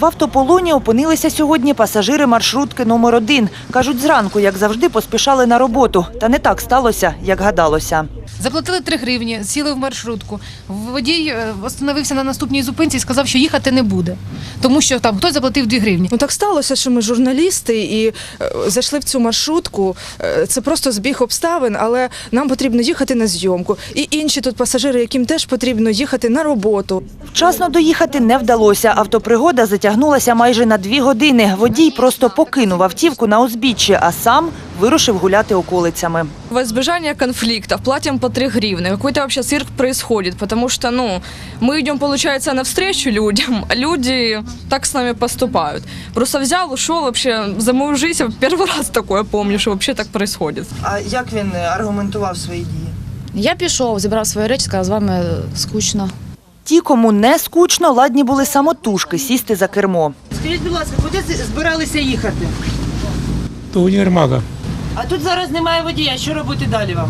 В автополоні опинилися сьогодні пасажири маршрутки номер 1 Кажуть, зранку, як завжди, поспішали на роботу. Та не так сталося, як гадалося. Заплатили 3 гривні, сіли в маршрутку. Водій е, остановився на наступній зупинці і сказав, що їхати не буде, тому що там хтось заплатив 2 гривні. Ну так сталося, що ми журналісти і е, зайшли в цю маршрутку. Е, Це просто збіг обставин, але нам потрібно їхати на зйомку. І інші тут пасажири, яким теж потрібно їхати на роботу. Вчасно доїхати не вдалося. Автопригода затягнулася майже на дві години. Водій просто покинув автівку на узбіччі, а сам вирушив гуляти околицями. Во избежание конфликтов платим по 3 гривны. Какой-то вообще цирк происходит, потому что, ну, мы идем, получается, навстречу людям, а люди так с нами поступают. Просто взял, ушел вообще, за мою жизнь первый раз такое помню, что вообще так происходит. А як він аргументував свої дії? Я пішов, зібрав свої речі, сказав, з вами скучно. Ті, кому не скучно, ладні були самотужки сісти за кермо. Скажіть, будь ласка, куди збиралися їхати? до універмага. А тут зараз немає водія. Що робити далі вам?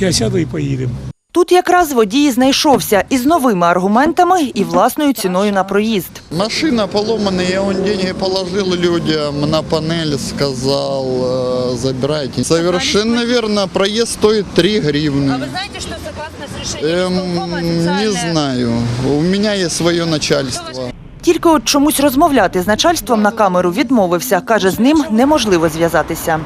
Я сяду і поїдемо. Тут якраз водій знайшовся із новими аргументами і власною ціною на проїзд. Машина поломана, я он деньги положил людям на панель, сказал, э, забирайте. Совершенно верно, проезд стоит 3 гривны. знаєте, що согласно з рішенням Эм, не знаю, у меня есть свое начальство. Тільки от чомусь розмовляти з начальством на камеру відмовився. Каже, з ним неможливо зв'язатися.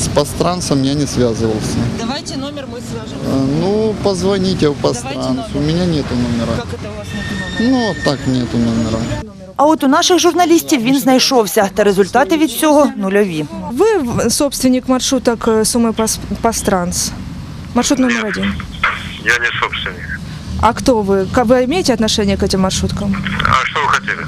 С постранцем я не связывался. Давайте номер ми скажемо. Э, Ну, позвоните в постранц, у меня нету номера. Як це у вас не Ну, так нету номера. А от у наших журналістів він знайшовся, та результати від цього нульові. Ви в- собственник маршруток е, Суми Пас- Пастранс. Маршрут номер один. Я не собственник. А кто вы? Вы имеете отношение к этим маршруткам? А что вы хотели?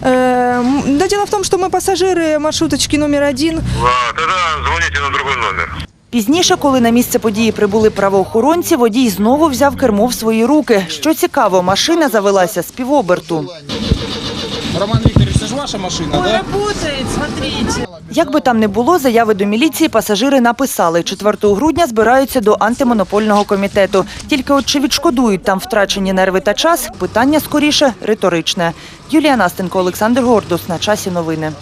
Э, да дело в том, что мы пассажиры маршруточки номер один. А, тогда звоните на другой номер. Пізніше, коли на місце події прибули правоохоронці, водій знову взяв кермо в свої руки. Що цікаво, машина завелася з півоберту. Роман Викторович, это же ваша машина, да? Работает, смотрите. Як би там не було, заяви до міліції пасажири написали. 4 грудня збираються до антимонопольного комітету. Тільки от чи відшкодують там втрачені нерви та час, питання скоріше риторичне. Юлія Настенко, Олександр Гордус. На часі новини.